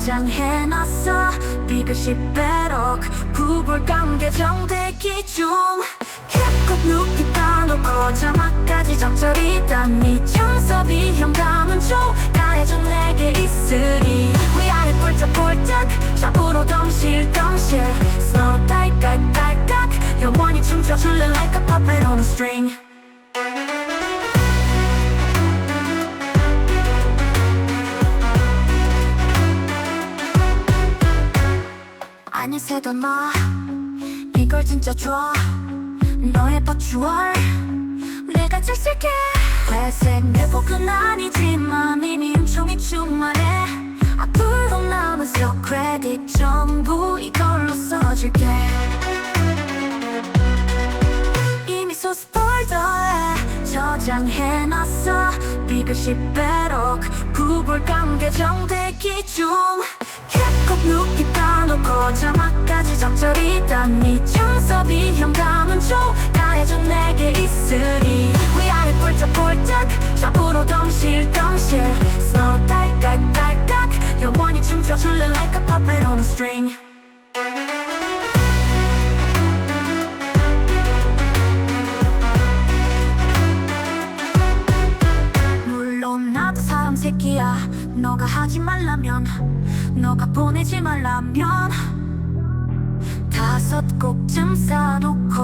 저장해놨어. 비글씨 빼록 구글 관계 정대기 중. 캡국 눕기 따놓고 자막까지 적절히 딴네 청소비 현감은 줘 가해줘 내게 있으리. 위아래 폴짝폴짝 샵으로 덩실덩실. 서로 딸깍딸깍 영원히 춤춰줄래 like a puppet on a string 새던 너 이걸 진짜 줘 너의 버추얼 내가 잘 쓸게. 회색 내복은 아니지만 이미 음총이 충만해. 앞으로 남은 속 크레딧 전부 이걸로 써줄게. 이미 소스 폴더에 저장해놨어. 비글씨 빼록 구글 관계 정대기 중 적절히 딴네 청소비 현감은 줘 가해줘 내게 있으리. 위아래 폴짝폴짝 샵으로 덩실덩실. 서로 딸깍딸깍 영원히 춤춰줄래 like a puppet on a string. 물론 나도 사람 새끼야. 너가 하지 말라면 너가 보내지 말라면 다섯 곡쯤 쌓아놓고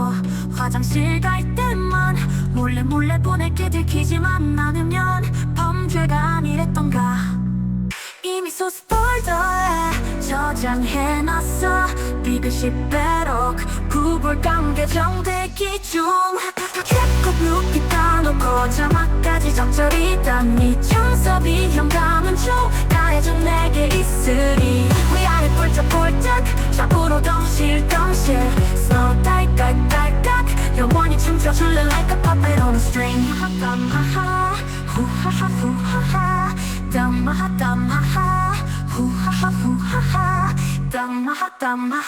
화장실 갈 때만 몰래 몰래 보낼게 들키지만 않으면 범죄가 아니랬던가. 이미 소스 폴더에 저장해놨어. 비글씨 빼록 구글 관계 정대기 중. 캡국 눕기 따놓고 자막까지 적절히 딴네 청소비 현감은 줘 가해줘 내게 있으리 영원히 춤춰줄래 like a puppet on a string 하하하 후하하 후하하 damma damma 후하하 후하하 damma damma